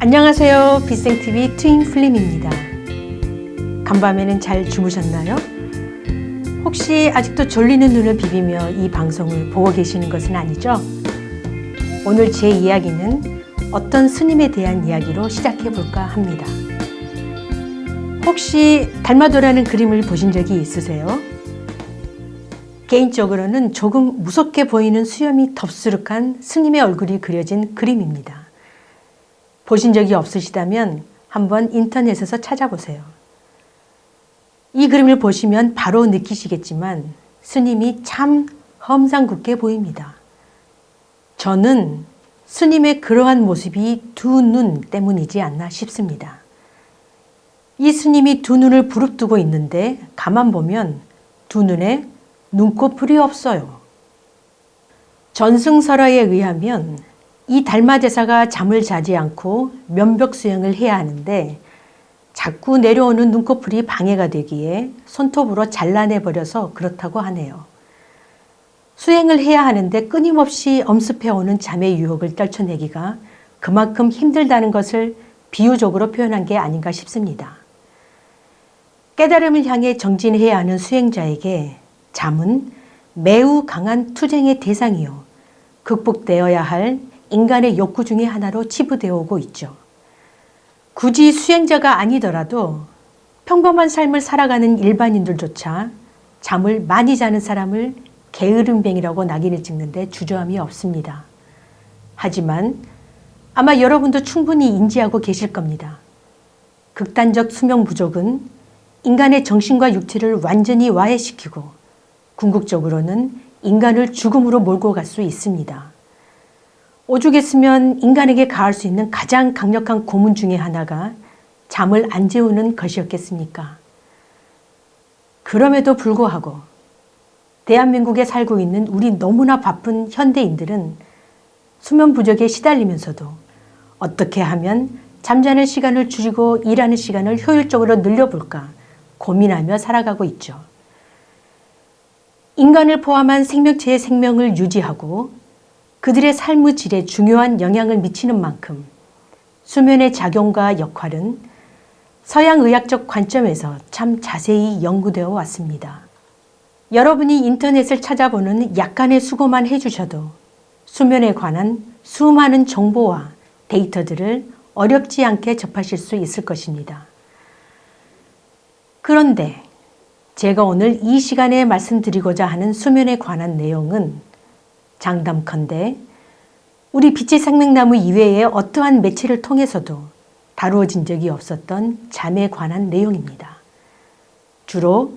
안녕하세요. 비생TV 트윈 플림입니다. 간밤에는 잘 주무셨나요? 혹시 아직도 졸리는 눈을 비비며 이 방송을 보고 계시는 것은 아니죠? 오늘 제 이야기는 어떤 스님에 대한 이야기로 시작해 볼까 합니다. 혹시 달마도라는 그림을 보신 적이 있으세요? 개인적으로는 조금 무섭게 보이는 수염이 덥수룩한 스님의 얼굴이 그려진 그림입니다. 보신 적이 없으시다면 한번 인터넷에서 찾아보세요. 이 그림을 보시면 바로 느끼시겠지만 스님이 참 험상궂게 보입니다. 저는 스님의 그러한 모습이 두 눈 때문이지 않나 싶습니다. 이 스님이 두 눈을 부릅뜨고 있는데 가만 보면 두 눈에 눈꺼풀이 없어요. 전승설화에 의하면 이 달마대사가 잠을 자지 않고 면벽 수행을 해야 하는데 자꾸 내려오는 눈꺼풀이 방해가 되기에 손톱으로 잘라내 버려서 그렇다고 하네요. 수행을 해야 하는데 끊임없이 엄습해오는 잠의 유혹을 떨쳐내기가 그만큼 힘들다는 것을 비유적으로 표현한 게 아닌가 싶습니다. 깨달음을 향해 정진해야 하는 수행자에게 잠은 매우 강한 투쟁의 대상이요. 극복되어야 할 인간의 욕구 중의 하나로 치부되어 오고 있죠. 굳이 수행자가 아니더라도 평범한 삶을 살아가는 일반인들조차 잠을 많이 자는 사람을 게으름뱅이라고 낙인을 찍는데 주저함이 없습니다. 하지만 아마 여러분도 충분히 인지하고 계실 겁니다. 극단적 수면 부족은 인간의 정신과 육체를 완전히 와해시키고 궁극적으로는 인간을 죽음으로 몰고 갈 수 있습니다. 오죽했으면 인간에게 가할 수 있는 가장 강력한 고문 중의 하나가 잠을 안 재우는 것이었겠습니까? 그럼에도 불구하고 대한민국에 살고 있는 우리 너무나 바쁜 현대인들은 수면 부족에 시달리면서도 어떻게 하면 잠자는 시간을 줄이고 일하는 시간을 효율적으로 늘려볼까 고민하며 살아가고 있죠. 인간을 포함한 생명체의 생명을 유지하고 그들의 삶의 질에 중요한 영향을 미치는 만큼 수면의 작용과 역할은 서양 의학적 관점에서 참 자세히 연구되어 왔습니다. 여러분이 인터넷을 찾아보는 약간의 수고만 해주셔도 수면에 관한 수많은 정보와 데이터들을 어렵지 않게 접하실 수 있을 것입니다. 그런데 제가 오늘 이 시간에 말씀드리고자 하는 수면에 관한 내용은 장담컨대 우리 빛의 생명나무 이외의 어떠한 매체를 통해서도 다루어진 적이 없었던 잠에 관한 내용입니다. 주로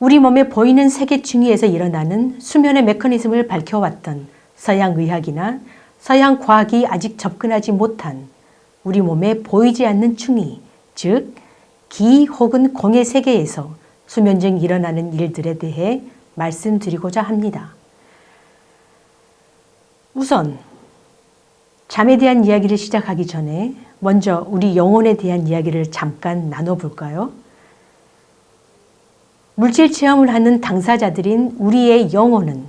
우리 몸에 보이는 세계 중위에서 일어나는 수면의 메커니즘을 밝혀왔던 서양 의학이나 서양 과학이 아직 접근하지 못한 우리 몸에 보이지 않는 충위, 즉, 기 혹은 공의 세계에서 수면 중 일어나는 일들에 대해 말씀드리고자 합니다. 우선 잠에 대한 이야기를 시작하기 전에 먼저 우리 영혼에 대한 이야기를 잠깐 나눠볼까요? 물질 체험을 하는 당사자들인 우리의 영혼은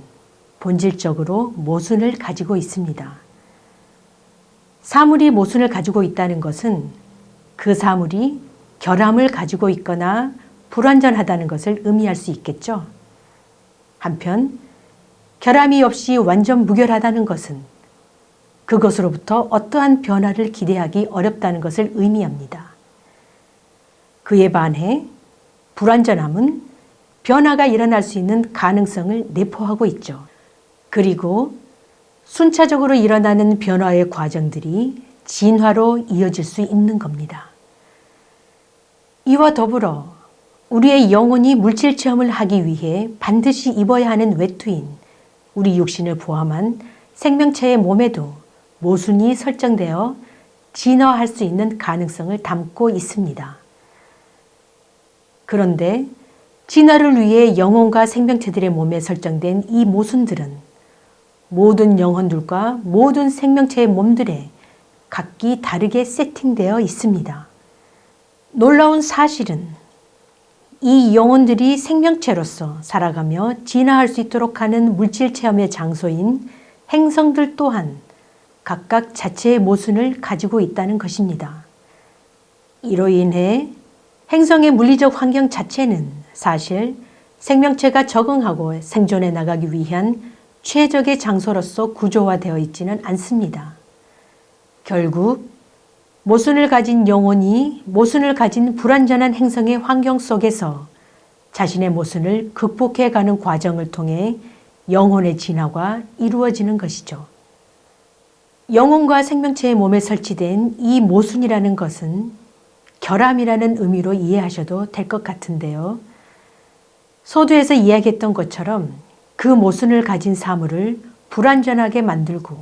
본질적으로 모순을 가지고 있습니다. 사물이 모순을 가지고 있다는 것은 그 사물이 결함을 가지고 있거나 불완전하다는 것을 의미할 수 있겠죠. 한편 결함이 없이 완전 무결하다는 것은 그것으로부터 어떠한 변화를 기대하기 어렵다는 것을 의미합니다. 그에 반해 불완전함은 변화가 일어날 수 있는 가능성을 내포하고 있죠. 그리고 순차적으로 일어나는 변화의 과정들이 진화로 이어질 수 있는 겁니다. 이와 더불어 우리의 영혼이 물질 체험을 하기 위해 반드시 입어야 하는 외투인 우리 육신을 포함한 생명체의 몸에도 모순이 설정되어 진화할 수 있는 가능성을 담고 있습니다. 그런데 진화를 위해 영혼과 생명체들의 몸에 설정된 이 모순들은 모든 영혼들과 모든 생명체의 몸들에 각기 다르게 세팅되어 있습니다. 놀라운 사실은 이 영혼들이 생명체로서 살아가며 진화할 수 있도록 하는 물질 체험의 장소인 행성들 또한 각각 자체의 모순을 가지고 있다는 것입니다. 이로 인해 행성의 물리적 환경 자체는 사실 생명체가 적응하고 생존해 나가기 위한 최적의 장소로서 구조화되어 있지는 않습니다. 결국 모순을 가진 영혼이 모순을 가진 불완전한 행성의 환경 속에서 자신의 모순을 극복해 가는 과정을 통해 영혼의 진화가 이루어지는 것이죠. 영혼과 생명체의 몸에 설치된 이 모순이라는 것은 결함이라는 의미로 이해하셔도 될 것 같은데요. 소두에서 이야기했던 것처럼 그 모순을 가진 사물을 불완전하게 만들고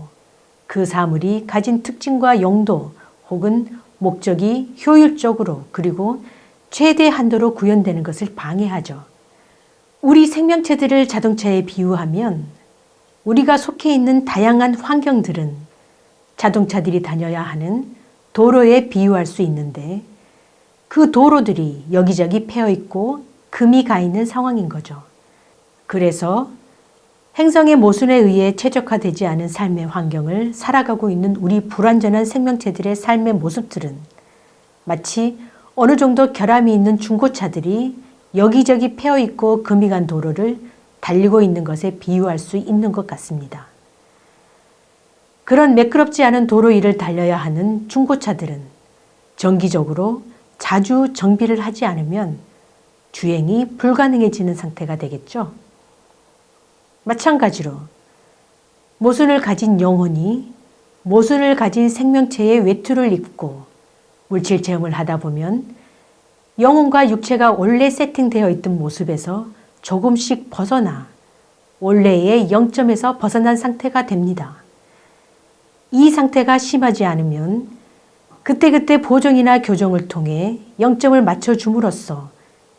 그 사물이 가진 특징과 용도 혹은 목적이 효율적으로 그리고 최대 한도로 구현되는 것을 방해하죠. 우리 생명체들을 자동차에 비유하면 우리가 속해 있는 다양한 환경들은 자동차들이 다녀야 하는 도로에 비유할 수 있는데 그 도로들이 여기저기 패여 있고 금이 가 있는 상황인 거죠. 그래서 행성의 모순에 의해 최적화되지 않은 삶의 환경을 살아가고 있는 우리 불완전한 생명체들의 삶의 모습들은 마치 어느 정도 결함이 있는 중고차들이 여기저기 패여 있고 금이 간 도로를 달리고 있는 것에 비유할 수 있는 것 같습니다. 그런 매끄럽지 않은 도로 위를 달려야 하는 중고차들은 정기적으로 자주 정비를 하지 않으면 주행이 불가능해지는 상태가 되겠죠. 마찬가지로 모순을 가진 영혼이 모순을 가진 생명체의 외투를 입고 물질 체험을 하다 보면 영혼과 육체가 원래 세팅되어 있던 모습에서 조금씩 벗어나 원래의 영점에서 벗어난 상태가 됩니다. 이 상태가 심하지 않으면 그때그때 보정이나 교정을 통해 영점을 맞춰줌으로써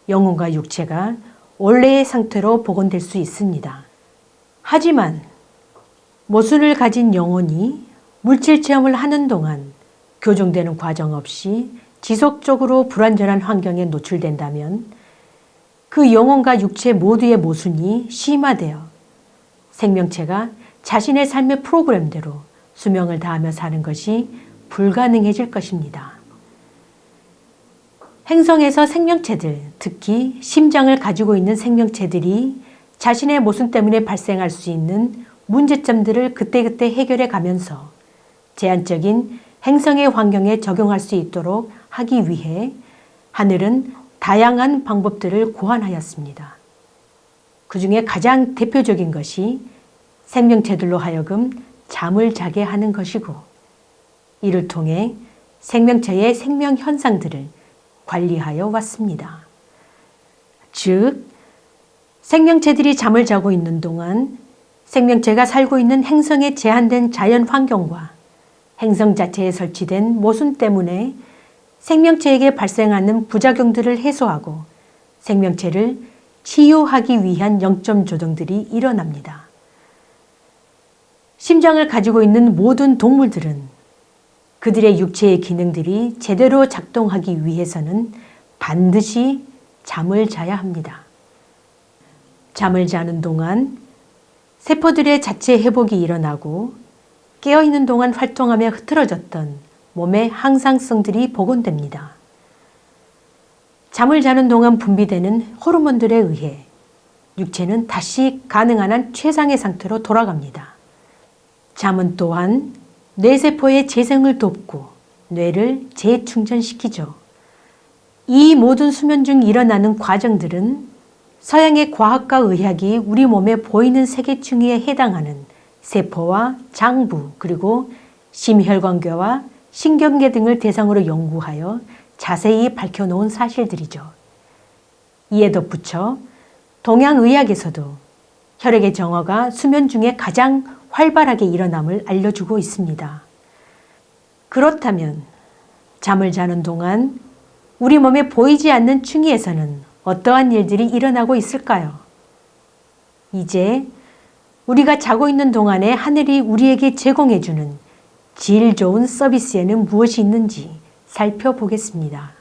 영혼과 육체가 원래의 상태로 복원될 수 있습니다. 하지만 모순을 가진 영혼이 물질 체험을 하는 동안 교정되는 과정 없이 지속적으로 불완전한 환경에 노출된다면 그 영혼과 육체 모두의 모순이 심화되어 생명체가 자신의 삶의 프로그램대로 수명을 다하며 사는 것이 불가능해질 것입니다. 행성에서 생명체들, 특히 심장을 가지고 있는 생명체들이 자신의 모순 때문에 발생할 수 있는 문제점들을 그때그때 해결해 가면서 제한적인 행성의 환경에 적용할 수 있도록 하기 위해 하늘은 다양한 방법들을 고안하였습니다. 그 중에 가장 대표적인 것이 생명체들로 하여금 잠을 자게 하는 것이고 이를 통해 생명체의 생명 현상들을 관리하여 왔습니다. 즉, 생명체들이 잠을 자고 있는 동안 생명체가 살고 있는 행성의 제한된 자연 환경과 행성 자체에 설치된 모순 때문에 생명체에게 발생하는 부작용들을 해소하고 생명체를 치유하기 위한 영점 조정들이 일어납니다. 심장을 가지고 있는 모든 동물들은 그들의 육체의 기능들이 제대로 작동하기 위해서는 반드시 잠을 자야 합니다. 잠을 자는 동안 세포들의 자체 회복이 일어나고 깨어있는 동안 활동하며 흐트러졌던 몸의 항상성들이 복원됩니다. 잠을 자는 동안 분비되는 호르몬들에 의해 육체는 다시 가능한 한 최상의 상태로 돌아갑니다. 잠은 또한 뇌세포의 재생을 돕고 뇌를 재충전시키죠. 이 모든 수면 중 일어나는 과정들은 서양의 과학과 의학이 우리 몸에 보이는 세계충에 해당하는 세포와 장부 그리고 심혈관계와 신경계 등을 대상으로 연구하여 자세히 밝혀놓은 사실들이죠. 이에 덧붙여 동양의학에서도 혈액의 정화가 수면 중에 가장 활발하게 일어남을 알려주고 있습니다. 그렇다면 잠을 자는 동안 우리 몸에 보이지 않는 충의에서는 어떠한 일들이 일어나고 있을까요? 이제 우리가 자고 있는 동안에 하늘이 우리에게 제공해주는 질 좋은 서비스에는 무엇이 있는지 살펴보겠습니다.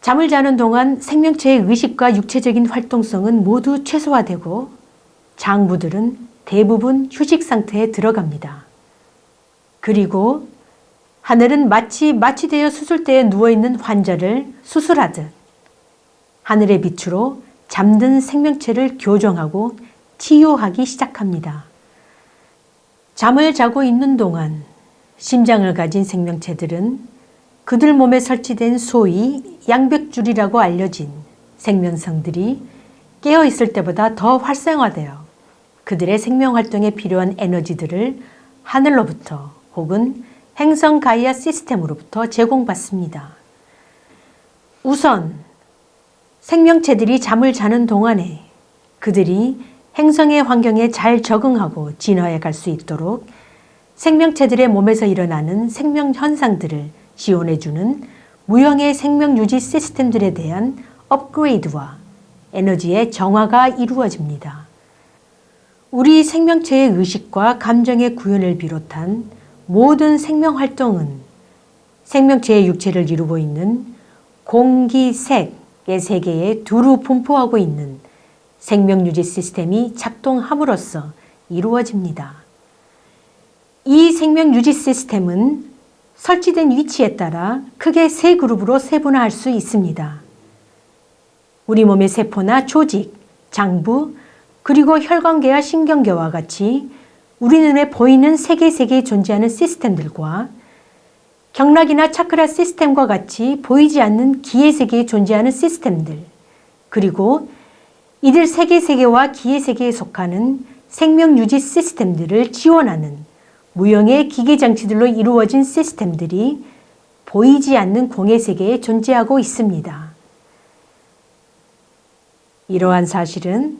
잠을 자는 동안 생명체의 의식과 육체적인 활동성은 모두 최소화되고 장부들은 대부분 휴식 상태에 들어갑니다. 그리고 하늘은 마치 마취되어 수술대에 누워있는 환자를 수술하듯 하늘의 빛으로 잠든 생명체를 교정하고 치유하기 시작합니다. 잠을 자고 있는 동안 심장을 가진 생명체들은 그들 몸에 설치된 소위 양백줄이라고 알려진 생명성들이 깨어 있을 때보다 더 활성화되어 그들의 생명 활동에 필요한 에너지들을 하늘로부터 혹은 행성 가이아 시스템으로부터 제공받습니다. 우선 생명체들이 잠을 자는 동안에 그들이 행성의 환경에 잘 적응하고 진화해 갈 수 있도록 생명체들의 몸에서 일어나는 생명 현상들을 지원해주는 무형의 생명 유지 시스템들에 대한 업그레이드와 에너지의 정화가 이루어집니다. 우리 생명체의 의식과 감정의 구현을 비롯한 모든 생명 활동은 생명체의 육체를 이루고 있는 공기, 색의 세계에 두루 분포하고 있는 생명 유지 시스템이 작동함으로써 이루어집니다. 이 생명 유지 시스템은 설치된 위치에 따라 크게 세 그룹으로 세분화할 수 있습니다. 우리 몸의 세포나 조직, 장부, 그리고 혈관계와 신경계와 같이 우리 눈에 보이는 세계 세계에 존재하는 시스템들과 경락이나 차크라 시스템과 같이 보이지 않는 기의 세계에 존재하는 시스템들, 그리고 이들 세계 세계와 기의 세계에 속하는 생명 유지 시스템들을 지원하는 무형의 기계 장치들로 이루어진 시스템들이 보이지 않는 공의 세계에 존재하고 있습니다. 이러한 사실은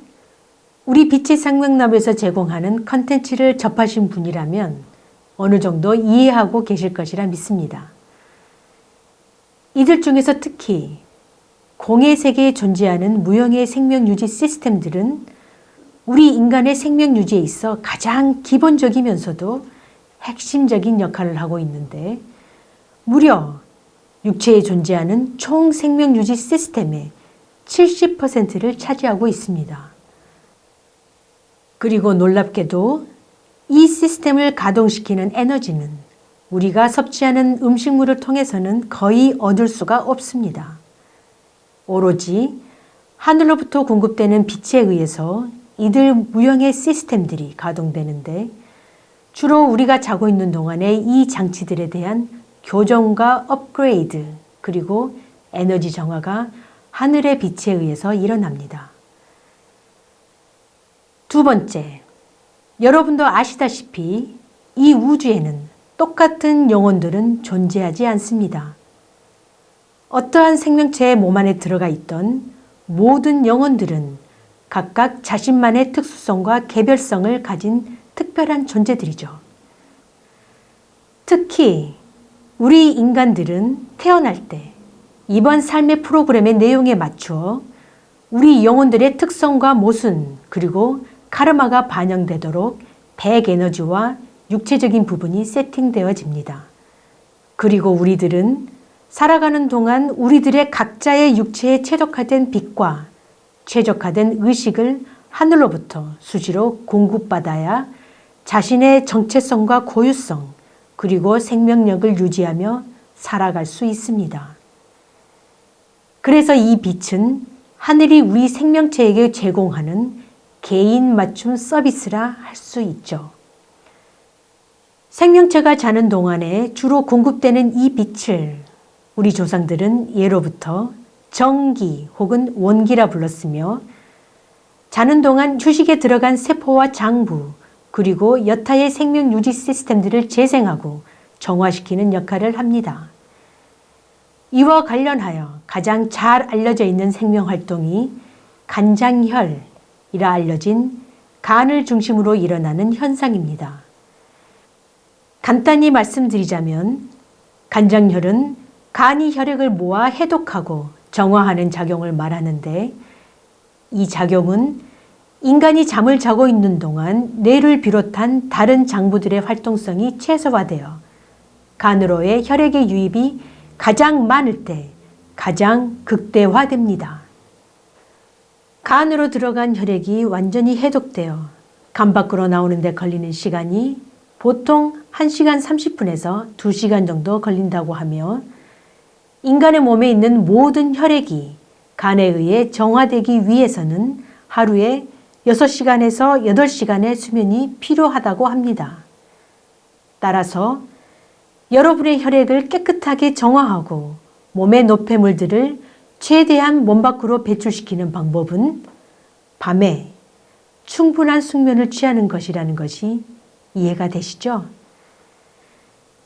우리 빛의 생명나무에서 제공하는 컨텐츠를 접하신 분이라면 어느 정도 이해하고 계실 것이라 믿습니다. 이들 중에서 특히 공의 세계에 존재하는 무형의 생명 유지 시스템들은 우리 인간의 생명 유지에 있어 가장 기본적이면서도 핵심적인 역할을 하고 있는데 무려 육체에 존재하는 총 생명 유지 시스템의 70%를 차지하고 있습니다. 그리고 놀랍게도 이 시스템을 가동시키는 에너지는 우리가 섭취하는 음식물을 통해서는 거의 얻을 수가 없습니다. 오로지 하늘로부터 공급되는 빛에 의해서 이들 무형의 시스템들이 가동되는데 주로 우리가 자고 있는 동안에 이 장치들에 대한 교정과 업그레이드 그리고 에너지 정화가 하늘의 빛에 의해서 일어납니다. 두 번째, 여러분도 아시다시피 이 우주에는 똑같은 영혼들은 존재하지 않습니다. 어떠한 생명체의 몸 안에 들어가 있던 모든 영혼들은 각각 자신만의 특수성과 개별성을 가진 특별한 존재들이죠. 특히 우리 인간들은 태어날 때 이번 삶의 프로그램의 내용에 맞추어 우리 영혼들의 특성과 모순 그리고 카르마가 반영되도록 백 에너지와 육체적인 부분이 세팅되어집니다. 그리고 우리들은 살아가는 동안 우리들의 각자의 육체에 최적화된 빛과 최적화된 의식을 하늘로부터 수시로 공급받아야 자신의 정체성과 고유성 그리고 생명력을 유지하며 살아갈 수 있습니다. 그래서 이 빛은 하늘이 우리 생명체에게 제공하는 개인 맞춤 서비스라 할 수 있죠. 생명체가 자는 동안에 주로 공급되는 이 빛을 우리 조상들은 예로부터 정기 혹은 원기라 불렀으며 자는 동안 휴식에 들어간 세포와 장부 그리고 여타의 생명 유지 시스템들을 재생하고 정화시키는 역할을 합니다. 이와 관련하여 가장 잘 알려져 있는 생명 활동이 간장혈 이라 알려진 간을 중심으로 일어나는 현상입니다. 간단히 말씀드리자면 간장혈은 간이 혈액을 모아 해독하고 정화하는 작용을 말하는데 이 작용은 인간이 잠을 자고 있는 동안 뇌를 비롯한 다른 장부들의 활동성이 최소화되어 간으로의 혈액의 유입이 가장 많을 때 가장 극대화됩니다. 간으로 들어간 혈액이 완전히 해독되어 간 밖으로 나오는데 걸리는 시간이 보통 1시간 30분에서 2시간 정도 걸린다고 하며 인간의 몸에 있는 모든 혈액이 간에 의해 정화되기 위해서는 하루에 6시간에서 8시간의 수면이 필요하다고 합니다. 따라서 여러분의 혈액을 깨끗하게 정화하고 몸의 노폐물들을 최대한 몸 밖으로 배출시키는 방법은 밤에 충분한 숙면을 취하는 것이라는 것이 이해가 되시죠?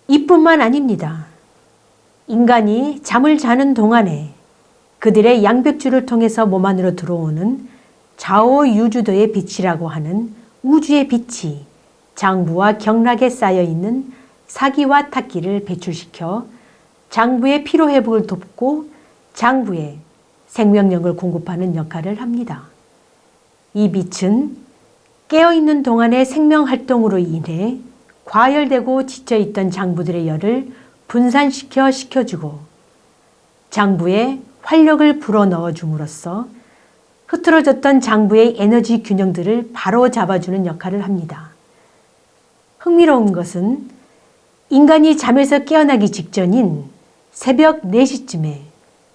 이뿐만 아닙니다. 인간이 잠을 자는 동안에 그들의 양벽줄을 통해서 몸 안으로 들어오는 좌오 유주도의 빛이라고 하는 우주의 빛이 장부와 경락에 쌓여 있는 사기와 탁기를 배출시켜 장부의 피로 회복을 돕고 장부에 생명력을 공급하는 역할을 합니다. 이 빛은 깨어있는 동안의 생명 활동으로 인해 과열되고 지쳐있던 장부들의 열을 분산시켜 식혀주고 장부에 활력을 불어넣어 줌으로써 흐트러졌던 장부의 에너지 균형들을 바로 잡아주는 역할을 합니다. 흥미로운 것은 인간이 잠에서 깨어나기 직전인 새벽 4시쯤에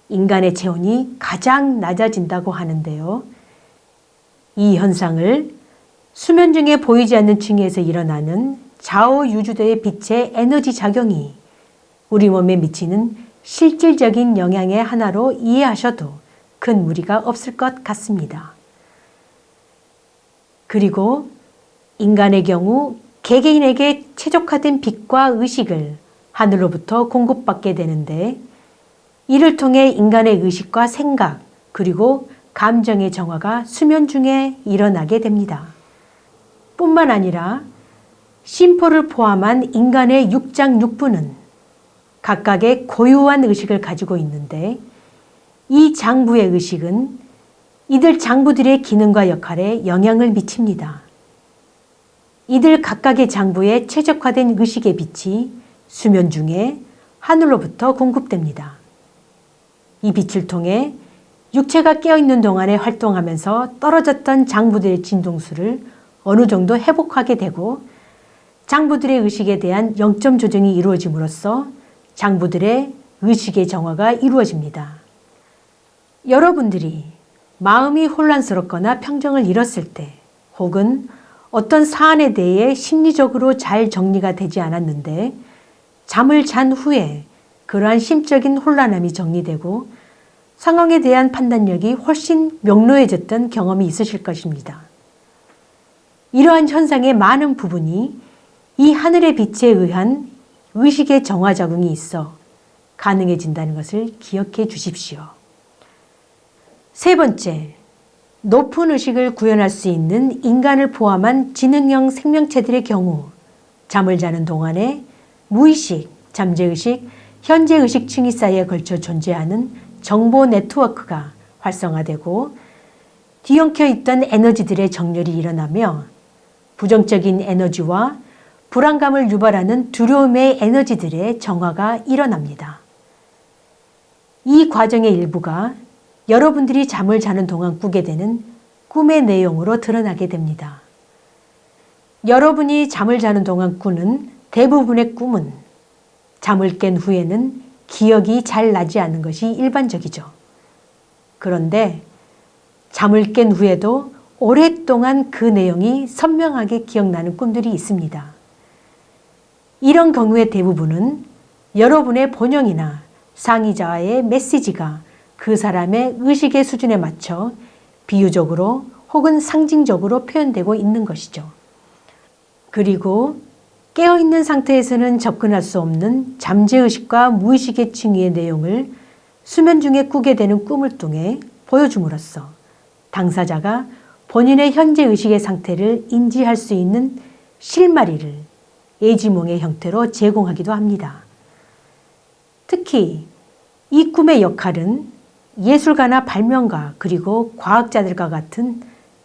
인간의 체온이 가장 낮아진다고 하는데요. 이 현상을 수면 중에 보이지 않는 층에서 일어나는 좌우 유주도의 빛의 에너지 작용이 우리 몸에 미치는 실질적인 영향의 하나로 이해하셔도 큰 무리가 없을 것 같습니다. 그리고 인간의 경우 개개인에게 최적화된 빛과 의식을 하늘로부터 공급받게 되는데 이를 통해 인간의 의식과 생각 그리고 감정의 정화가 수면 중에 일어나게 됩니다. 뿐만 아니라 심포를 포함한 인간의 육장 육부는 각각의 고유한 의식을 가지고 있는데 이 장부의 의식은 이들 장부들의 기능과 역할에 영향을 미칩니다. 이들 각각의 장부에 최적화된 의식의 빛이 수면 중에 하늘로부터 공급됩니다. 이 빛을 통해 육체가 깨어있는 동안에 활동하면서 떨어졌던 장부들의 진동수를 어느 정도 회복하게 되고 장부들의 의식에 대한 영점 조정이 이루어짐으로써 장부들의 의식의 정화가 이루어집니다. 여러분들이 마음이 혼란스럽거나 평정을 잃었을 때 혹은 어떤 사안에 대해 심리적으로 잘 정리가 되지 않았는데 잠을 잔 후에 그러한 심적인 혼란함이 정리되고 상황에 대한 판단력이 훨씬 명료해졌던 경험이 있으실 것입니다. 이러한 현상의 많은 부분이 이 하늘의 빛에 의한 의식의 정화 작용이 있어 가능해진다는 것을 기억해 주십시오. 세 번째, 높은 의식을 구현할 수 있는 인간을 포함한 지능형 생명체들의 경우 잠을 자는 동안에 무의식, 잠재의식, 현재의식층이 사이에 걸쳐 존재하는 정보 네트워크가 활성화되고 뒤엉켜 있던 에너지들의 정렬이 일어나며 부정적인 에너지와 불안감을 유발하는 두려움의 에너지들의 정화가 일어납니다. 이 과정의 일부가 여러분들이 잠을 자는 동안 꾸게 되는 꿈의 내용으로 드러나게 됩니다. 여러분이 잠을 자는 동안 꾸는 대부분의 꿈은 잠을 깬 후에는 기억이 잘 나지 않는 것이 일반적이죠. 그런데 잠을 깬 후에도 오랫동안 그 내용이 선명하게 기억나는 꿈들이 있습니다. 이런 경우의 대부분은 여러분의 본영이나 상의자와의 메시지가 그 사람의 의식의 수준에 맞춰 비유적으로 혹은 상징적으로 표현되고 있는 것이죠. 그리고 깨어있는 상태에서는 접근할 수 없는 잠재의식과 무의식의 층위의 내용을 수면 중에 꾸게 되는 꿈을 통해 보여줌으로써 당사자가 본인의 현재 의식의 상태를 인지할 수 있는 실마리를 예지몽의 형태로 제공하기도 합니다. 특히 이 꿈의 역할은 예술가나 발명가 그리고 과학자들과 같은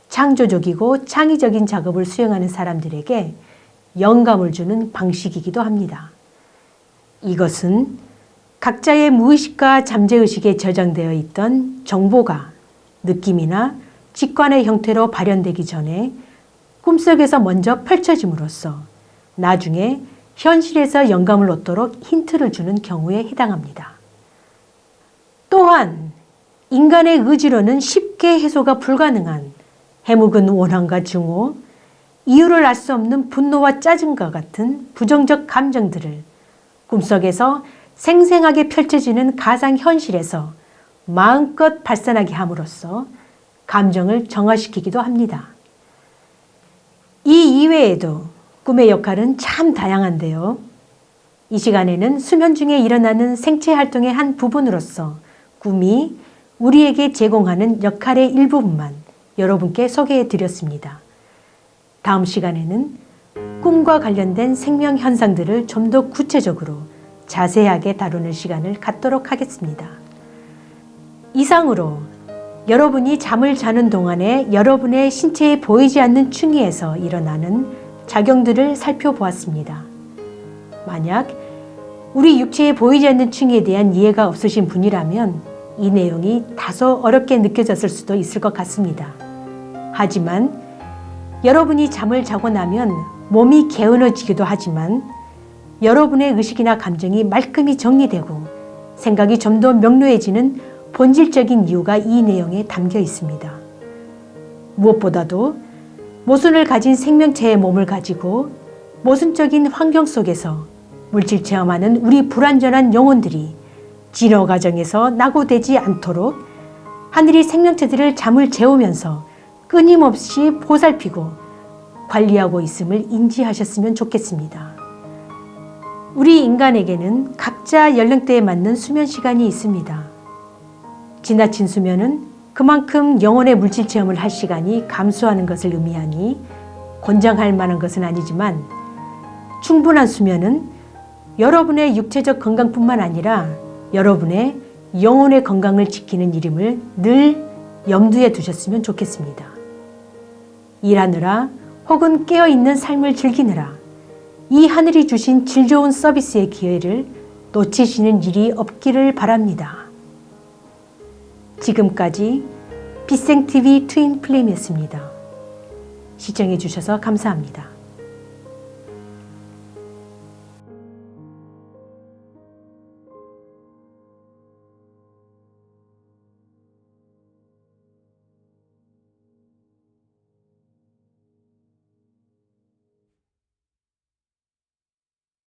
창조적이고 창의적인 작업을 수행하는 사람들에게 영감을 주는 방식이기도 합니다. 이것은 각자의 무의식과 잠재의식에 저장되어 있던 정보가 느낌이나 직관의 형태로 발현되기 전에 꿈속에서 먼저 펼쳐짐으로써 나중에 현실에서 영감을 얻도록 힌트를 주는 경우에 해당합니다. 또한 인간의 의지로는 쉽게 해소가 불가능한 해묵은 원한과 증오, 이유를 알 수 없는 분노와 짜증과 같은 부정적 감정들을 꿈속에서 생생하게 펼쳐지는 가상 현실에서 마음껏 발산하게 함으로써 감정을 정화시키기도 합니다. 이 이외에도 꿈의 역할은 참 다양한데요. 이 시간에는 수면 중에 일어나는 생체 활동의 한 부분으로서 꿈이 우리에게 제공하는 역할의 일부분만 여러분께 소개해 드렸습니다. 다음 시간에는 꿈과 관련된 생명 현상들을 좀 더 구체적으로 자세하게 다루는 시간을 갖도록 하겠습니다. 이상으로 여러분이 잠을 자는 동안에 여러분의 신체에 보이지 않는 충의에서 일어나는 작용들을 살펴보았습니다. 만약 우리 육체에 보이지 않는 층에 대한 이해가 없으신 분이라면 이 내용이 다소 어렵게 느껴졌을 수도 있을 것 같습니다. 하지만 여러분이 잠을 자고 나면 몸이 개운해지기도 하지만 여러분의 의식이나 감정이 말끔히 정리되고 생각이 좀 더 명료해지는 본질적인 이유가 이 내용에 담겨 있습니다. 무엇보다도 모순을 가진 생명체의 몸을 가지고 모순적인 환경 속에서 물질 체험하는 우리 불완전한 영혼들이 진화 과정에서 낙오되지 않도록 하늘이 생명체들을 잠을 재우면서 끊임없이 보살피고 관리하고 있음을 인지하셨으면 좋겠습니다. 우리 인간에게는 각자 연령대에 맞는 수면 시간이 있습니다. 지나친 수면은 그만큼 영혼의 물질 체험을 할 시간이 감소하는 것을 의미하니 권장할 만한 것은 아니지만 충분한 수면은 여러분의 육체적 건강뿐만 아니라 여러분의 영혼의 건강을 지키는 일임을 늘 염두에 두셨으면 좋겠습니다. 일하느라 혹은 깨어 있는 삶을 즐기느라 이 하늘이 주신 질 좋은 서비스의 기회를 놓치시는 일이 없기를 바랍니다. 지금까지 비생TV 트윈 플레임이었습니다. 시청해 주셔서 감사합니다.